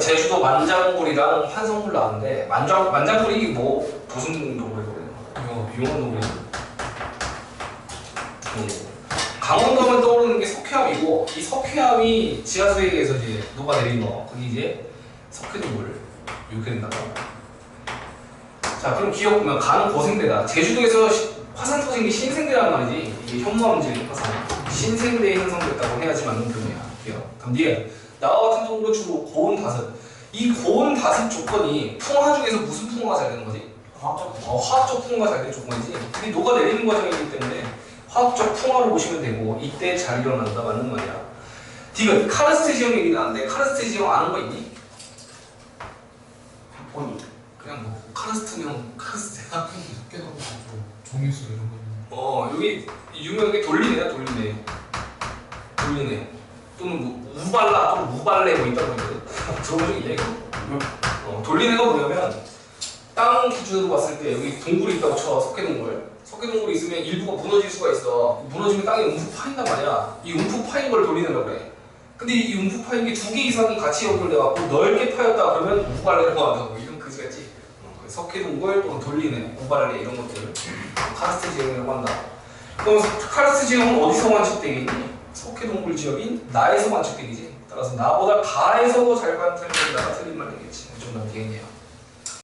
제주도 만장굴이랑 환성굴 나왔는데 만장 만장굴이 뭐 무슨 노래거든요? 이거 유명한 노래. 강원도 하면 떠오르는 게 석회암이고 이 석회암이 지하수에게서 이제 녹아내린 거 그게 이제 석회동굴 이렇게 된다고. 자 그럼 기억 보면 가는 고생대다. 제주도에서 시- 화산 터진 게 신생대란 말이지. 이게 현무암질 화산. 신생대에 형성됐다고 해야지 맞는 표현이야. 기억. 그럼 뒤에 경우로 주로 고온 다습. 이 고온 다습 조건이 풍화 중에서 무슨 풍화가 잘 되는 거지? 과학적 어, 화학적 풍화가 잘 되는 조건이지. 근데 녹아내리는 과정이기 때문에 화학적 풍화로 보시면 되고 이때 잘 일어난다 맞는 말이야. 디귿 카르스트 지형 얘기 나왔는데 카르스트 지형 아는 거 있니? 본이 그냥 뭐 카르스트면 카르스트야. 깨닫고 종이수 이런 거 어 여기 유명하게 돌리네야 돌리네. 돌리네. 또는 뭐 우발라 또는 무발레 뭐 있다고 그러거든. 들어본 적 있냐 이거? 어, 돌리네가 뭐냐면 땅 기준으로 봤을 때 여기 동굴이 있다고 쳐 석회동굴. 석회동굴이 있으면 일부가 무너질 수가 있어. 무너지면 땅에 움푹 파인단 말이야. 이 움푹 파인 걸 돌리네라고 그래. 근데 이 움푹 파인 게 두 개 이상이 같이 연결돼갖고 넓게 파였다 그러면 우발레라고 한다고 이런 그지같지. 어, 그 석회동굴 또는 돌리네, 우발레 이런 것들 카르스트 지형이라고 한다. 그럼 카르스트 지형은 어디서 관측되겠니? 석회동굴 지역인 나에서 관측되기지. 따라서 나보다 가에서 잘 관측된다가 틀린 말이겠지. 엄청난 개념이야.